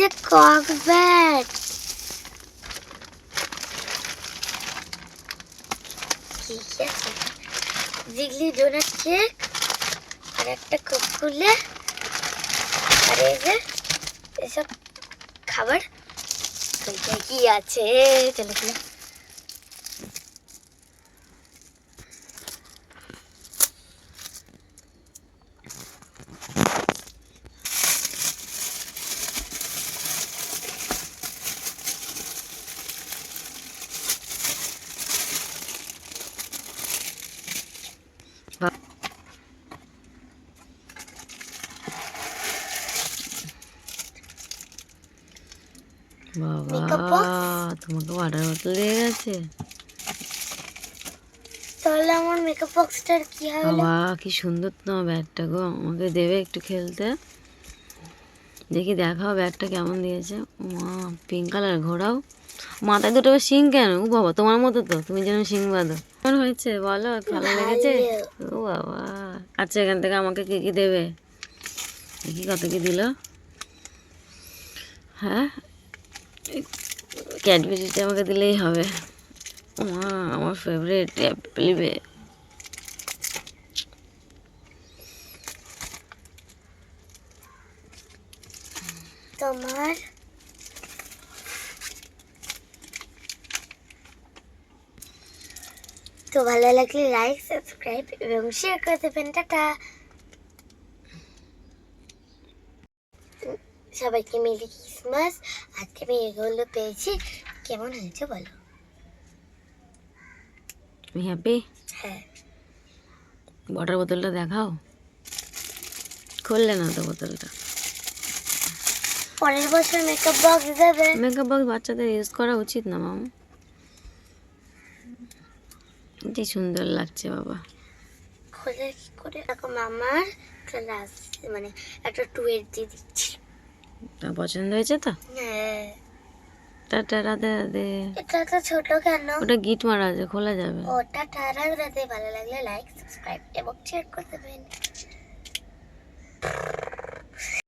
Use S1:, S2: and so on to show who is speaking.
S1: যে ককব্যাট ঠিক আছে। জিগলি ডোনাট কেক আর একটা কুকুলে আর এই যে এসব খাবার। কি আছে। চলে
S2: বাবা তোমাকে ওয়াটার বোতল দিয়ে গেছে।
S1: তাহলে আমার মেকআপ বক্সটার কি হবে?
S2: বাবা কি সুন্দর তোমার ব্যাগটা গো। আমাকে দেবে একটু খেলতে। দেখি দেখাও ব্যাগটা কেমন দিয়েছে। মা পিঙ্ক কালার ঘোরাও। মাথায় দুটো শিং কেন? ও বাবা তোমার মতো তো। তুমি যেন শিং বাঁধো কেমন হয়েছে বলো? ভালো। লেগেছে? ও বাবা। আচ্ছা এখান থেকে আমাকে কি কি দেবে? দেখি কত কি দিল। হ্যাঁ? ক্যাডবেরিটা আমাকে দিলেই হবে। মা, আমার ফেভারিট অ্যাপেলিবে
S1: তোমার? তো ভালো লাগলে লাইক সাবস্ক্রাইব এবং শেয়ার করে দেবেন। টাটা। সবাইকে মেরি ক্রিসমাস। আজকে আমি এগুলো পেয়েছি। কেমন হয়েছে বলো?
S2: তুমি হ্যাপি
S1: হ্যাঁ।
S2: ওয়াটার বোতলটা দেখাও। খুললে না তো বোতলটা
S1: পরের বছর মেকআপ বক্স দেবে।
S2: মেকআপ বক্স বাচ্চাদের ইউজ করা উচিত না মাম। কি সুন্দর লাগছে বাবা।
S1: খুলে কি করে? এরকম আমার ক্লাস মানে একটা টুয়ের দিয়ে দিচ্ছি।
S2: তা পছন্দ হয়েছে তো?
S1: হ্যাঁ।
S2: টাটা রাধে রাধে।
S1: এটা তো ছোট কেন?
S2: ওটা গিট মারা আছে খোলা যাবে।
S1: ওটা টারা রাধে ভালো লাগলে লাইক সাবস্ক্রাইব এবং শেয়ার করতে পারেন